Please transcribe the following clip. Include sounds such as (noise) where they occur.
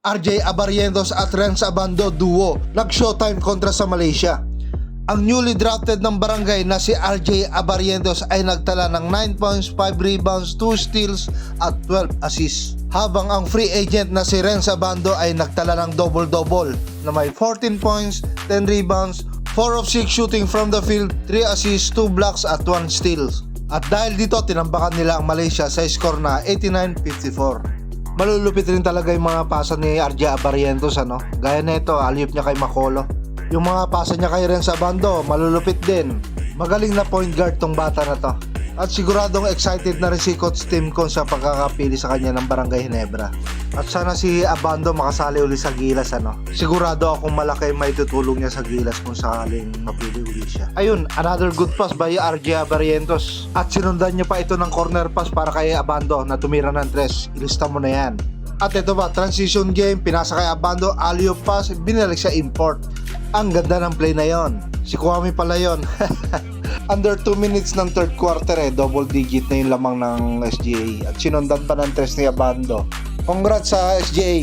RJ Abarientos at Renz Abando duo nag-showtime kontra sa Malaysia. Ang newly drafted ng barangay na si RJ Abarientos ay nagtala ng 9 points, 5 rebounds, 2 steals at 12 assists. Habang ang free agent na si Renz Abando ay nagtala ng double-double na may 14 points, 10 rebounds, 4 of 6 shooting from the field, 3 assists, 2 blocks at 1 steals. At dahil dito tinambakan nila ang Malaysia sa score na 89-54 malulupit rin talaga yung mga pasa ni RJ Abarientos ano. Gaya nito, aliyop niya kay Makolo. Yung mga pasa niya kay Renz Abando, malulupit din. Magaling na point guard tong bata na to. At siguradong excited na rin si Coach Tim Con sa pagkakapili sa kanya ng Barangay Ginebra. At sana si Abando makasali uli sa Gilas ano. Sigurado akong malaki may tutulong niya sa Gilas kung sakaling mapili uli siya. Ayun, another good pass by RJ Abarientos. At sinundan niya pa ito ng corner pass para kay Abando na tumira ng tres. Ilista mo na yan. At ito ba, transition game, pinasa kay Abando, alley pass, binalik sa import. Ang ganda ng play na yon. Si Kwame pala yon. (laughs) Under 2 minutes ng third quarter eh, double digit na yung lamang ng SGA. At sinundan pa ng tres ni Abando. Congrats sa SGA.